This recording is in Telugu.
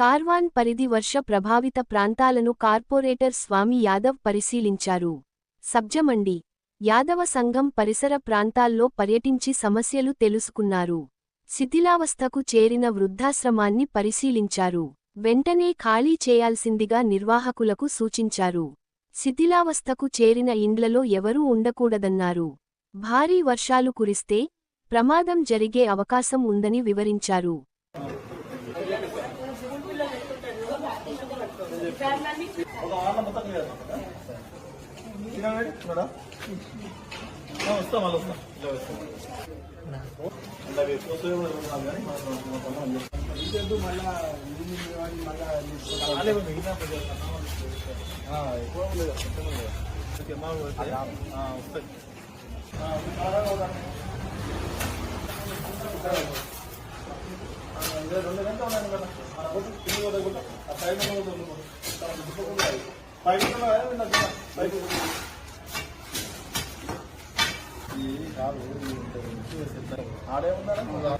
కార్వాన్ పరిధి వర్ష ప్రభావిత ప్రాంతాలను కార్పొరేటర్ స్వామి యాదవ్ పరిశీలించారు. సబ్జమండి. యాదవ సంఘం పరిసర ప్రాంతాల్లో పర్యటించి సమస్యలు తెలుసుకున్నారు. శిథిలావస్థకు చేరిన వృద్ధాశ్రమాన్ని పరిశీలించారు. వెంటనే ఖాళీ చేయాల్సిందిగా నిర్వాహకులకు సూచించారు. శిథిలావస్థకు చేరిన ఇండ్లలో ఎవరూ ఉండకూడదన్నారు. భారీ వర్షాలు కురిస్తే ప్రమాదం జరిగే అవకాశం ఉందని వివరించారు. ఒక వారం మొత్తం క్లియర్ తినవేడి వస్తాం మళ్ళీ వస్తాం ఇలా వస్తాం ఇలా వేసుకోవచ్చు కానీ మనం మన మిగతా ఎక్కువ లేదు వస్తాయి. రెండు గంటలు ఉన్నాయి కదా ఆ, కొట్టు, కింద కొట్టు, కొట్టు. ఆ సైడ్ కాదు, ఆడే ఉన్నారా?